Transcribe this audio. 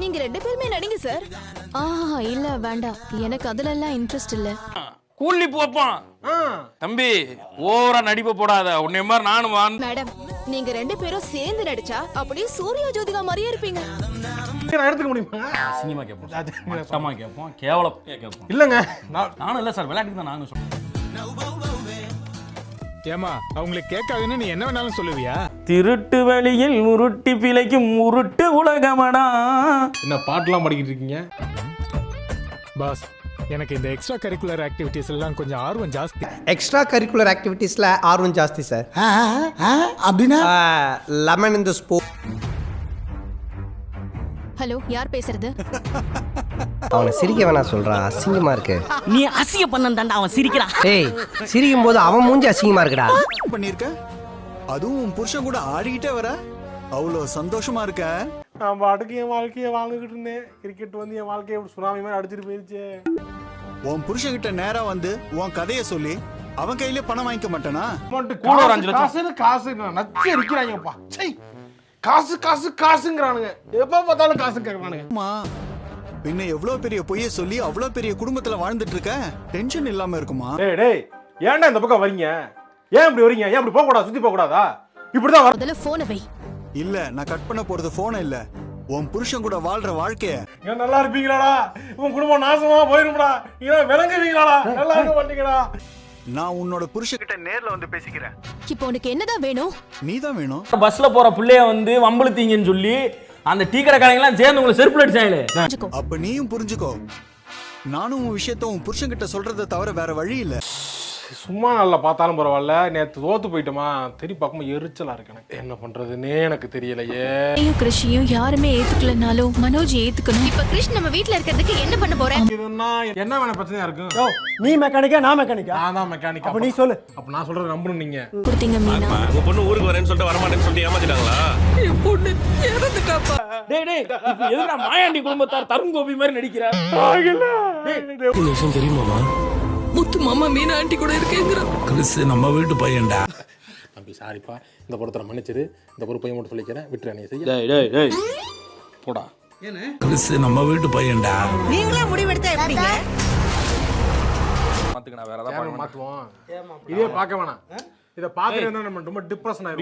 நீங்க ரெண்டு பேருமே நடிங்க சார். ஆஹா இல்ல வேண்டாம். எனக்கு அதுல எல்லாம் இன்ட்ரெஸ்ட் இல்ல கூலி போப்பான் தம்பி ஓவரா நடிப்பு போடாத. உன்னை மாதிரி நானும் வான் மேடம் நீங்க ரெண்டு பேரும் சேர்ந்து நடிச்சா அப்படியே சூர்யா ஜோதிகா மாதிரியே இருப்பீங்க. நான் எடுத்துக்க முடியுமா? சினிமா கேட்போம் கேட்போம் கேவலம் கேட்போம் இல்லைங்க. நான் நானும் இல்லை சார். விளையாட்டுக்கு தான் நானும் சொல்றேன் ஏமா அவங்களுக்கு கேட்காதுன்னு நீ என்ன வேணாலும் சொல்லுவியா? திருட்டு வழியில் உருட்டி பிழைக்கும் உருட்டு உலகமடா. என்ன பாட்டுலாம் பாடிக்கிட்டு இருக்கீங்க? பாஸ் எனக்கு இந்த எக்ஸ்ட்ரா கரிக்குலர் ஆக்டிவிட்டீஸ் எல்லாம் கொஞ்சம் ஆர்வம் ஜாஸ்தி. எக்ஸ்ட்ரா கரிக்குலர் ஆக்டிவிட்டீஸில் ஆர்வம் ஜாஸ்தி சார் அப்படின்னா? லெமன் இந்த ஸ்போ ஹலோ யார் பேசுறது? அவனை சிரிக்க வேணாம் சொல்றா அசிங்கமா இருக்கு. நீ அசிய பண்ணந்தாண்டா அவன் சிரிக்கிறான். ஏய் சிரிக்கும் போது அவன் மூஞ்சி அசிங்கமா இருக்குடா. பண்ணிருக்க? அதுவும் உன் புருஷன் கூட ஆடிக்கிட்டே வர? அவ்வளோ சந்தோஷமா இருக்க? நான் பாட்டுக்கு என் வாழ்க்கையை வாழ்ந்துகிட்டு இருந்தேன். கிரிக்கெட் வந்து என் வாழ்க்கையை சுனாமி மாதிரி அடிச்சிட்டு போயிருச்சு. உன் புருஷன் கிட்ட நேரா வந்து உன் கதையை சொல்லி அவன் கையில பணம் வாங்கிக்க மாட்டானா? கூட ஒரு அஞ்சு லட்சம். காசுன்னு காசு நச்சு இருக்கிறாங்கப்பா சை காசு காசு காசுங்கிறானுங்க. எப்ப பார்த்தாலும் காசு கேட்கறானுங்க அம்மா பின்ன எவ்வளவு பெரிய பொய்ய சொல்லி அவ்வளவு பெரிய குடும்பத்துல வாழ்ந்துட்டு இருக்க? டென்ஷன் இல்லாம இருக்குமா? டேய் டேய் ஏன்டா இந்த பக்கம் வரீங்க? ஏன் இப்படி வரீங்க? ஏன் இப்படி போக கூடாது சுத்தி போக கூடாதா இப்படிதான் வர முதல்ல போனை வை. இல்ல நான் கட் பண்ண போறது போன இல்ல. உன் புருஷன் கூட வாழ்ற வாழ்க்கைய. ஏன் நல்லா இருப்பீங்களாடா? உன் குடும்பம் நாசமா போயிரும்டா. நீங்க விளங்குவீங்களாடா. நல்லா இருக்க மாட்டீங்கடா. நான் உன்னோட புருஷன் கிட்ட நேர்ல வந்து பேசிக்கிறேன். இப்போ உனக்கு என்னதான் வேணும்? நீ தான் வேணும். பஸ்ல போற பிள்ளைய வந்து வம்பளுத்தீங்கன்னு சொல்லி அந்த டீ கடைக்காரங்களாம் சேர்ந்து உங்களை செருப்புல அடிச்சாங்களே. அப்ப நீயும் புரிஞ்சுக்கோ. நானும் உன் விஷயத்த உன் புருஷன் கிட்ட சொல்றதை தவிர வேற வழி இல்ல. சும்மா நல்லா பார்த்தாலும் பரவாயில்ல. நேத்து தோத்து போயிட்டோமா. தெரி பார்க்கும்போது எரிச்சலா இருக்கு எனக்கு. என்ன பண்றதுன்னே எனக்கு தெரியலையே. கிருஷியும் யாருமே ஏத்துக்கலனாலும் மனோஜ் ஏத்துக்கணும். இப்ப கிருஷ் நம்ம வீட்ல இருக்கிறதுக்கு என்ன பண்ண போறேன் இதுன்னா என்ன வேணா பிரச்சனையா இருக்கும் நீ மெக்கானிக்கா நான் மெக்கானிக்கா நான் தான் மெக்கானிக் அப்ப நீ சொல்லு. அப்ப நான் சொல்றது நம்பணும் நீங்க. கொடுத்தீங்க மீனா. உங்க பொண்ணு ஊருக்கு வரேன்னு சொல்லிட்டு வரமாட்டேன்னு சொல்லிட்டு ஏமாத்திட்டாங்களா? டேய் டேய் இப்போ எதுக்குடா மாயாண்டி குடும்பத்தார் தருண் கோபி மாதிரி நடிக்கிறார்? விஷயம் தெரியுமாமா முத்து மாமா மீனா ஆண்டி கூட இருக்கேங்கிற கிறிஸ் நம்ம வீட்டு பையன்டா. தம்பி சாரிப்பா. இந்த பொறுத்தரை மன்னிச்சிரு. இந்த பொறுப்பையும் மட்டும் சொல்லிக்கிறேன். விட்டுற நீ செய்ய டேய் டேய் டேய். போடா. கிறிஸ் நம்ம வீட்டு பையன்டா. நீங்களா முடிவெடுத்தா எப்படிங்க மாத்துக்கடா வேற ஏதாவது மாத்துவோம். இதே பார்க்க வேணாம். இதை பார்த்துட்டு நம்ம ரொம்ப டிப்ரெஷன் ஆயிரும்